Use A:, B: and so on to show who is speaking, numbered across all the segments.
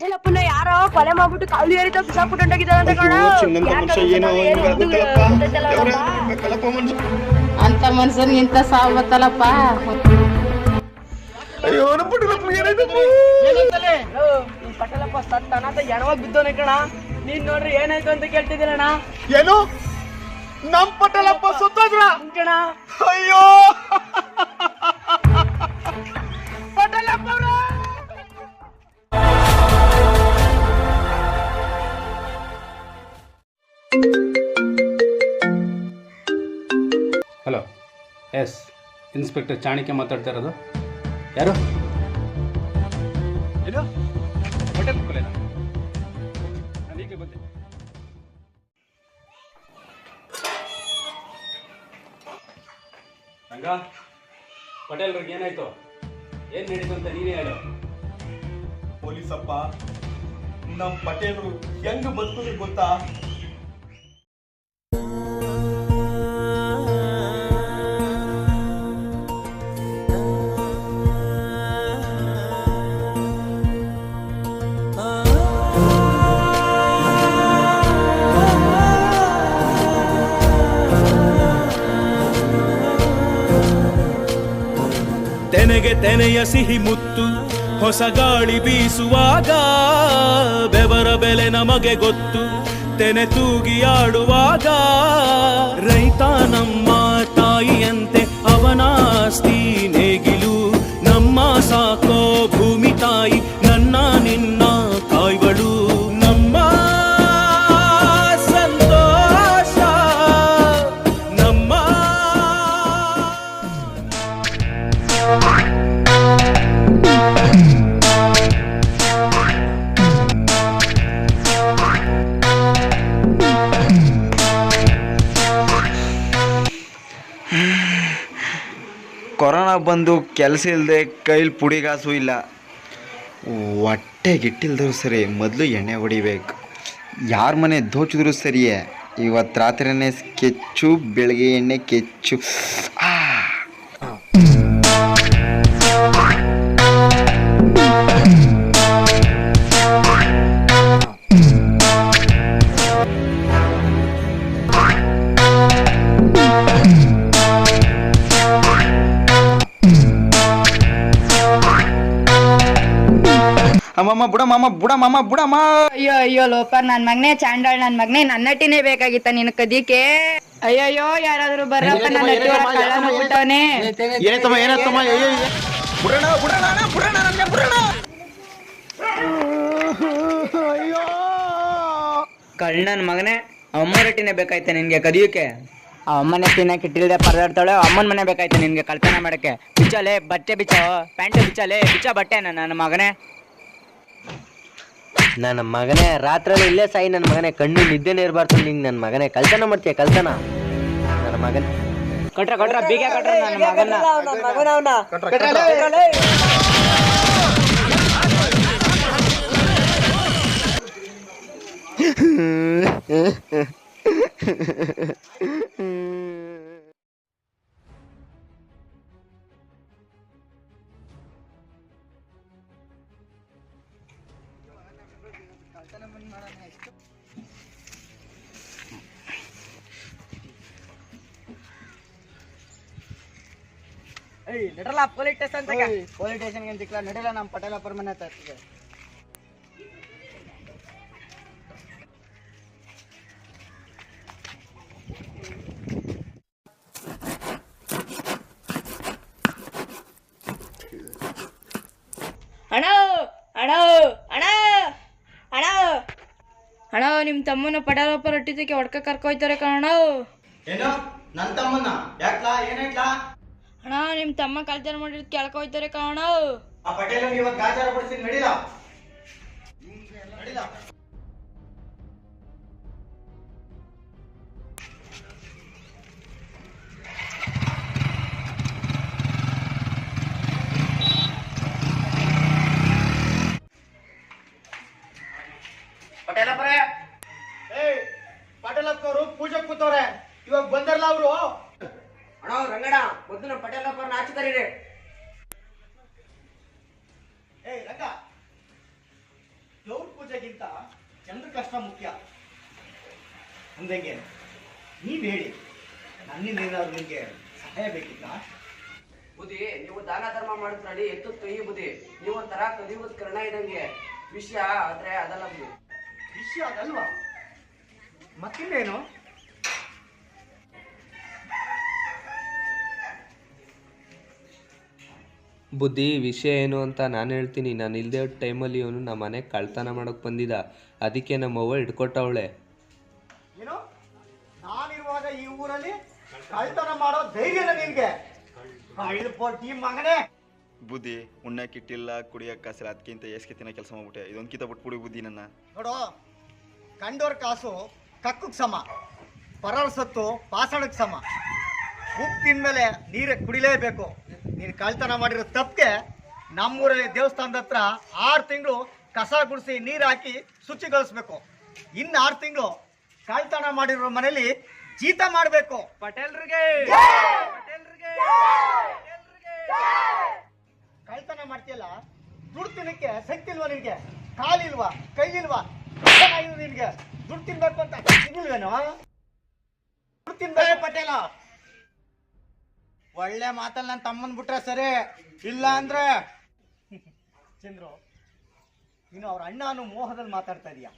A: ಪಟೇಲಪ್ಪನ ಯಾರೋ ಕೊಲೆ ಮಾಡ್ಬಿಟ್ಟು ಕಾಲು ಏರಿತ ಬಿಸಾಕ್ಬಿಟ್ಟು ಹೊಂಟೋಗಿದಾರಂತೆ ಕಣ.
B: ಅಂತ ಮನ್ಸನ್ ಇಂತ ಸಾವು ಬತ್ತಲ್ಲಪ್ಪ
C: ಅಯ್ಯೋ ಪಟಲಪ್ಪ
A: ಪಟೇಲಪ್ಪ ಸತ್ತನ ಅಂತ ಎಣವಾಗಿ ಬಿದ್ದೋನೆ ಕಣ. ನೀನ್ ನೋಡ್ರಿ ಏನಾಯ್ತು ಅಂತ ಕೇಳ್ತಿದ್ದೀರಣ್ಣ
C: ಏನು? ನಮ್ ಪಟಲಪ್ಪ ಸುತ್ತೋದ್ರ?
A: ಕಣ.
C: ಅಯ್ಯೋ!
D: ಎಸ್. ಇನ್ಸ್ಪೆಕ್ಟರ್ ಚಾಣಕ್ಯ ಮಾತಾಡ್ತಾ ಇರೋದು. ಯಾರು? ಏನು? ಹೋಟೆಲ್ ಬಂದೆ ರಂಗ ಪಟೇಲ್ರಿಗೆ ಏನಾಯ್ತು? ಏನು ನಡೀತು ಅಂತ ನೀನೇ ಹೇಳು.
C: ಪೊಲೀಸಪ್ಪ ನಮ್ ಪಟೇಲ್ ಹೆಂಗ್ ಬರ್ತದೆ ಗೊತ್ತಾ?
E: ತೆನೆಯ ಸಿಹಿ ಮುತ್ತು, ಹೊಸ ಗಾಳಿ ಬೀಸುವಾಗ ಬೆವರ ಬೆಲೆ ನಮಗೆ ಗೊತ್ತು, ತೆನೆ ತೂಗಿ ಆಡುವಾಗ ರೈತ ನಮ್ಮ ತಾಯಿಯಂತೆ ಅವನಾಸ್ತಿ
F: ಬಂದು ಕೆಲಸ ಇಲ್ಲದೆ ಕೈಲಿ ಪುಡಿಗಾಸು ಇಲ್ಲ. ಹೊಟ್ಟೆ ಗಿಟ್ಟಿಲ್ದ್ರು ಸರಿ ಮೊದಲು ಎಣ್ಣೆ ಹೊಡಿಬೇಕು. ಯಾರ ಮನೆ ದೋಚಿದ್ರು ಸರಿಯೇ. ಇವತ್ತು ರಾತ್ರಿನೇ ಕೆಚ್ಚು ಬೆಳಗ್ಗೆ ಎಣ್ಣೆ ಕೆಚ್ಚು. ಆ ಅಮ್ಮಮ್ಮ ಬುಡಮ್ಮ ಬುಡ ಮಾ
B: ಅಯ್ಯೋ ಅಯ್ಯೋ ಲೋಪರ್ ನನ್ ಮಗನೇ ಚಾಂಡಾಳ್ ನನ್ ಮಗನೇ ನಟಿನೇ ಬೇಕಾಗಿತ್ತ ನಿನ್ ಕದಿಕೆ. ಅಯ್ಯಯ್ಯೋ ಯಾರಾದ್ರೂ ಬರ್ರಪ್ಪ ನನ್ನ ಹಟ್ಟಿ ಒಳಗ್ ಕಳ್ಳ ನುಗ್ಬಿಟ್ಟವ್ನೆ.
C: ಏನಾಯ್ತಮ್ಮ ಏನಾಯ್ತಮ್ಮ ಅಯ್ಯೋ ಅಯ್ಯೋ. ಬುಡಣ ಬುಡಣ ಅಣ್ಣ, ಬುಡಣ ನಮ್ಗೆ ಬುಡಣ. ಅಯ್ಯೋ.
G: ಕಳ್ಳನ ಮಗನೇ ಅಮ್ಮರಟ್ಟಿನೇ ಬೇಕಾಯ್ತೆ ನಿನ್ಗೆ ಕದಿಯೋಕೆ.
A: ಅಮ್ಮನೆ ತಿನ್ನಕ್ಕೆ ಇಟ್ಟಿಲ್ದೆ ಪರದಾಡ್ತಾಳೆ ಅಮ್ಮನ ಮನೆ ಬೇಕಾಯ್ತು ನಿನ್ಗೆ ಕಳ್ತನ ಮಾಡಕ್ಕೆ. ಬಿಚ್ಚಲೆ ಬಟ್ಟೆ ಬಿಚ್ಚ ಪ್ಯಾಂಟ್ ಬಿಚ್ಚಲೆ ಬಿಚ್ಚ ಬಟ್ಟೆ ನನ್ನ ಮಗನೇ.
G: ನನ್ನ ಮಗನೇ ರಾತ್ರಿ ಇಲ್ಲೇ ಸಾಯಿ ನನ್ನ ಮಗನೇ. ಕಣ್ಣು ನಿದ್ದೆನೇ ಇರಬಾರ್ದು ನಿಂಗೆ ನನ್ನ ಮಗನೇ. ಕಳ್ತನ ಮಾಡ್ತೀಯ ಕಳ್ತನ? ನನ್ನ ಮಗನೇ.
A: ಕೊಟ್ರ ಕೊಟ್ರ ಬೀಗ ಕೊಟ್ರ ನನ್ನ ಮಗನ ನಡಲ್ಲ ಪೊಲೀಸ್ ಸ್ಟೇಷನ್ ಪೊಲೀಸ್ ಸ್ಟೇಷನ್ಗೆ ಸಿಕ್ಕಲ್ಲ ನಡಲ್ಲ ನಮ್ಮ ಪಟೇಲಪ್ಪರ ಮನೆ ಹತ್ತಿರ
B: ನಿಮ್ ತಮ್ಮನ ಪಡಾರಪ್ಪ ರೊಟ್ಟಿದಕ್ಕೆ ಹೊಡ್ಕ ಕರ್ಕೊಯ್ತಾರೆ ಕಣ
F: ಏನು? ನನ್ನ ತಮ್ಮನ? ಯಾಕ್ಲಾ? ಏನಾಯ್ತಾ
B: ಅಣ್ಣ ನಿಮ್ ತಮ್ಮ ಕಲ್ಚರ್ ಮಾಡಿದ್ ಕೇಳ್ಕೊಯ್ತಾರೆ ಕಣ
F: ಆ ಪಟೇಲ ಇವತ್ತು ಗಾಚಾರ ಪಡಿಸ್ತೀನಿ ನಡೀಲ? ನಡಿಲ?
C: ನನ್ನಿಂದ ಏನಾದ್ರು ನಿಮ್ಗೆ ಸಹಾಯ ಬೇಕಿತ್ತಾ?
H: ಬುದ್ಧಿ ನೀವು ದಾನ ಧರ್ಮ ಮಾಡಿದ್ರಲ್ಲಿ ಎತ್ತು ಕೈ ಬುದ್ಧಿ. ನೀವು ಒಂಥರ ಕಲಿಯುವುದು ಕರ್ಣ ಇದಂಗೆ ವಿಷಯ ಆದ್ರೆ ಅದಲ್ಲ ಬುದ್ಧಿ.
C: ವಿಷಯ ಅದಲ್ವಾ? ಮತ್ತಿನ್ನೇನು?
I: ಬುದ್ಧಿ ವಿಷಯ ಏನು ಅಂತ ನಾನು ಹೇಳ್ತೀನಿ. ನಾನು ಇಲ್ಲದೆ ಟೈಮಲ್ಲಿ ಇವನು ನಮ್ಮ ಮನೆಗೆ ಕಳ್ತನ ಮಾಡೋಕೆ ಬಂದಿದ್ದ. ಅದಕ್ಕೆ ನಮ್ಮವ್ವ ಹಿಡ್ಕೊಟ್ಟವಳೆ.
C: ಏನು? ನಾನಿರುವಾಗ ಈ ಊರಲ್ಲಿ ಕಳ್ತನ ಮಾಡೋ ಧೈರ್ಯ ನಿನ್ಗೆ. ಈ ಮಗನೇ.
F: ಬುದ್ಧಿ ಉಣ್ಣಕ್ಕಿಟ್ಟಿಲ್ಲ ಕುಡಿಯಕ್ಕೆ ಕಾಸಿಲ್ಲ ಅದಕ್ಕಿಂತ ಎಸ್ಕೆ ತಿನ್ನೋ ಕೆಲಸ ಮಾಡ್ಬಿಟ್ಟೆ. ಇದೊಂದು ಕಿತ ಬಿಟ್ಬಿಡಿ ಬುದ್ಧಿ ನನ್ನ.
C: ನೋಡೋ ಕಂಡೋರ್ ಕಾಸು ಕಕ್ಕಕ್ ಸಮ ಪರರ ಸತ್ತು ಪಾಸಣಕ್ ಸಮ. ಉಪ್ಪು ತಿಂದ್ಮೇಲೆ ನೀರು ಕುಡಿಲೇಬೇಕು. ನೀನು ಕಳ್ತನ ಮಾಡಿರೋ ತಪ್ಪಿಗೆ ನಮ್ಮೂರಲ್ಲಿ ದೇವಸ್ಥಾನದ ಹತ್ರ ಆರು ತಿಂಗಳು ಕಸ ಗುಡಿಸಿ ನೀರು ಹಾಕಿ ಶುಚಿಗೊಳಿಸ್ಬೇಕು. ಇನ್ನು ಆರು ತಿಂಗಳು ಕಳ್ತನ ಮಾಡಿರೋ ಮನೇಲಿ ಜೀತ ಮಾಡಬೇಕು. ಪಟೇಲ್ರಿಗೆ. ಪಟೇಲ್ರಿಗೆ. ಕಳ್ತನ ಮಾಡ್ತೀಯಲ್ಲ ದುಡ್ಡು ತಿನ್ನಕ್ಕೆ ಶಕ್ತಿ ಇಲ್ವಾ ನಿನ್ಗೆ? ಕಾಲಿಲ್ವಾ ಕೈಲಿಲ್ವಾ ನಿನ್ಗೆ. ದುಡ್ಡು ತಿನ್ಬೇಕು ಅಂತ ಸಿಗಿಲ್ವೇನೋ? ದುಡ್ಡು ತಿನ್ಬೇಕು ಪಟೇಲ. ಒಳ್ಳೆ ಮಾತಲ್ಲಿ ನನ್ನ ತಮ್ಮನ್ ಬಿಟ್ರೆ ಸರಿ ಇಲ್ಲ ಅಂದ್ರೆ? ಚಂದ್ರು ನೀನು ಅವ್ರ ಅಣ್ಣ ಅನ್ನೋ ಮೋಹದಲ್ಲಿ ಮಾತಾಡ್ತಾ ಇದೀಯ.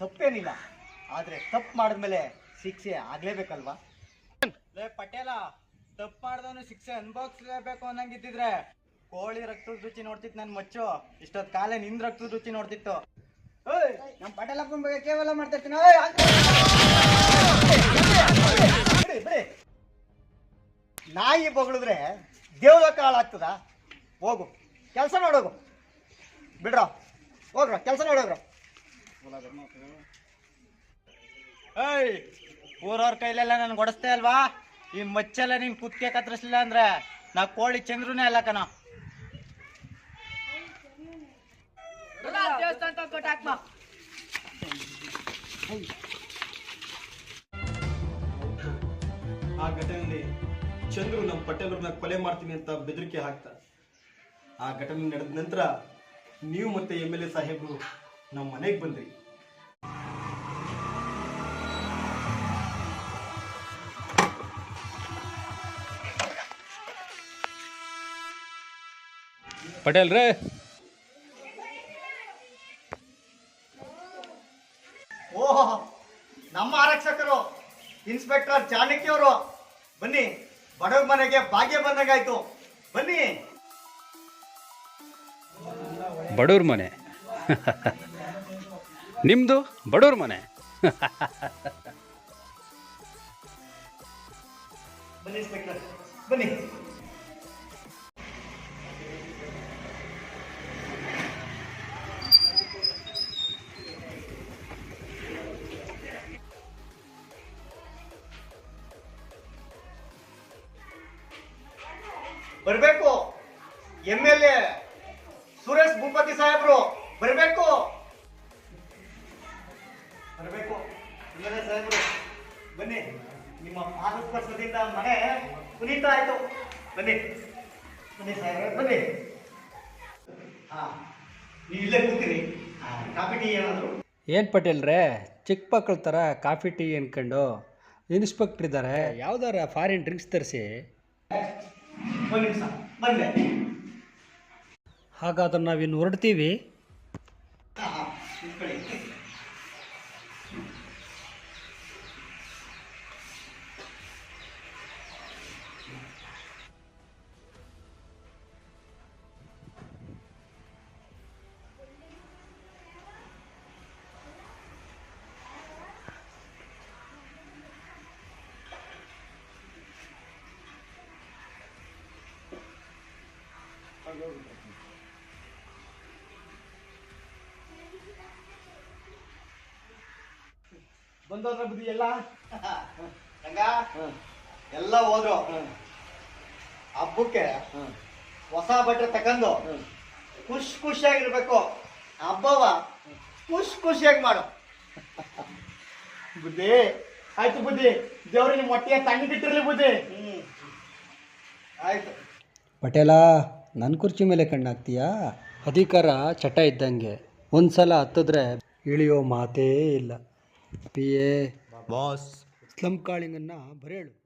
C: ತಪ್ಪೇನಿಲ್ಲ. ಆದ್ರೆ ತಪ್ಪು ಮಾಡಿದ್ಮೇಲೆ ಶಿಕ್ಷೆ ಆಗ್ಲೇಬೇಕಲ್ವಾ? ಲೇ ಪಟೇಲ ತಪ್ಪು ಮಾಡ್ದವನು ಶಿಕ್ಷೆ ಅನ್ಭವಿಸ್ಲೇಬೇಕು ಅನ್ನಂಗಿದ್ದಿದ್ರೆ ಕೋಳಿ ರಕ್ತದ ರುಚಿ ನೋಡ್ತಿತ್ತು ನನ್ ಮಚ್ಚು. ಇಷ್ಟೊತ್ ಕಾಲ ನಿಂದ ರಕ್ತದ ರುಚಿ ನೋಡ್ತಿತ್ತು. ಏಯ್, ನಮ್ ಪಟೇಲ ಬಗ್ಗೆ ಕೇವಲ ಮಾಡ್ತಿರ್ತೀನಿ ಬಿಡಿ, ಬಿಡಿ. ನಾಯಿ ಬಗಳಿದ್ರೆ ದೇವ್ರ ಕಾಳಾಗ್ತದ ಹೋಗು ಕೆಲಸ ನೋಡೋಗು ಬಿಡ್ರ ಹೋಗ್ರ ಕೆಲಸ ನೋಡೋಗ್ರ ಏಯ್ ಊರವ್ರ ಕೈಲೆಲ್ಲ ನಾನು ಹೊಡಸ್ತೆ ಅಲ್ವಾ? ಈ ಮಚ್ಚೆಲ್ಲ ನಿನ್ ಕುತ್ತಿಗೆ ಕತ್ತರಿಸ್ಲಿಲ್ಲ ಅಂದ್ರೆ ನಾ ಕೋಳಿ ಚಂದ್ರೂನೇ ಅಲ್ಲ ಕಣ.
J: ಆ ಘಟನೆಯಲ್ಲಿ ಚಂದ್ರು ನಮ್ಮ ಪಟೇಲರನ್ನ ಕೊಲೆ ಮಾಡ್ತೀನಿ ಅಂತ ಬೆದರಿಕೆ ಹಾಕ್ತ ಆ ಘಟನೆ ನಡೆದ ನಂತರ ನೀವು ಮತ್ತೆ ಎಂ ಎಲ್ ಎ ಸಾಹೇಬರು ನಮ್ಮ ಮನೆಗೆ ಬಂದ್ರಿ.
D: ಪಟೇಲ್ ರೇ.
C: ಓಹೋ ನಮ್ಮ ಆರಕ್ಷಕರು ಇನ್ಸ್ಪೆಕ್ಟರ್ ಚಾಣಕ್ಯವರು ಬನ್ನಿ ಬಡವ ಮನೆಗೆ ಭಾಗ್ಯ ಬಂದಂಗಾಯ್ತು. ಬನ್ನಿ.
D: ಬಡವ್ರ ಮನೆ. ನಿಮ್ಮದು ಬಡವ್ರ ಮನೆ.
C: ಬನ್ನಿ ಇನ್ಸ್ಪೆಕ್ಟರ್. ಬನ್ನಿ. ಬರ್ಬೇಕು. M L A Suresh Bhupathi ಸಾಹೇಬ್ರು ಬರಬೇಕು. ಬರಬೇಕು. ಸಾಹೇಬ್ರು ಬನ್ನಿ. ನಿಮ್ಮ ಮಾನಸ್ಪರ್ಶದಿಂದ ಮನೆ ಪುನೀತ ಆಯ್ತು. ಬನ್ನಿ. ಬನ್ನಿ ಸಾಹೇಬ್ರೆ ಬನ್ನಿ. ಹಾ ನೀವು ಇಲ್ಲೇ ಕೂತೀರಿ. ಕಾಫಿ ಟೀ ಏನಾದ್ರು?
K: ಏನು ಪಟೇಲ್ರೇ ಚಿಕ್ಕ ಮಕ್ಕಳ ಥರ ಕಾಫಿ ಟೀ ಅನ್ಕೊಂಡು ಇನ್ಸ್ಪೆಕ್ಟ್ರ್ ಇದ್ದಾರೆ ಯಾವ್ದಾರ ಫಾರಿನ್ ಡ್ರಿಂಕ್ಸ್ ತರಿಸಿ?
C: ಒಂದು ನಿಮಿಷ ಬಂದೆ.
K: ಹಾಗಾದ್ರೆ ನಾವೇನು ಹೊರಡ್ತೀವಿ.
C: ಬಂದೋದ್ರ ಬುದ್ಧಿ ಎಲ್ಲ. ಹಂಗ ಎಲ್ಲ ಹೋದ್ರು. ಹಬ್ಬಕ್ಕೆ ಹೊಸ ಬಟ್ಟೆ ತಕೊಂಡು ಖುಷಿ ಖುಷಿಯಾಗಿರ್ಬೇಕು. ಹಬ್ಬವ ಖುಷಿ ಖುಷಿಯಾಗಿ ಮಾಡು. ಬುದ್ಧಿ ಆಯ್ತು ಬುದ್ಧಿ. ದೇವ್ರಿಗೆ ಮೊಟ್ಟೆಯ ತಂಗಿಟ್ಟಿರ್ಲಿ ತಣ್ಣಗಿಟ್ಟಿರ್ಲಿ ಬುದ್ಧಿ. ಹ್ಮ್. ಆಯ್ತು.
K: ಪಟೇಲ. ನನ್ನ ಕುರ್ಚಿ ಮೇಲೆ ಕಣ್ಣಾಗ್ತೀಯಾ? ಅಧಿಕಾರ ಚಟ ಇದ್ದಂಗೆ. ಒಂದು ಸಲ ಹತ್ತಿದ್ರೆ ಇಳಿಯೋ ಮಾತೇ ಇಲ್ಲ. P A
J: boss.
K: ಸ್ಲಮ್ ಕಾಳಿಂಗನ್ನು ಬರೇಳು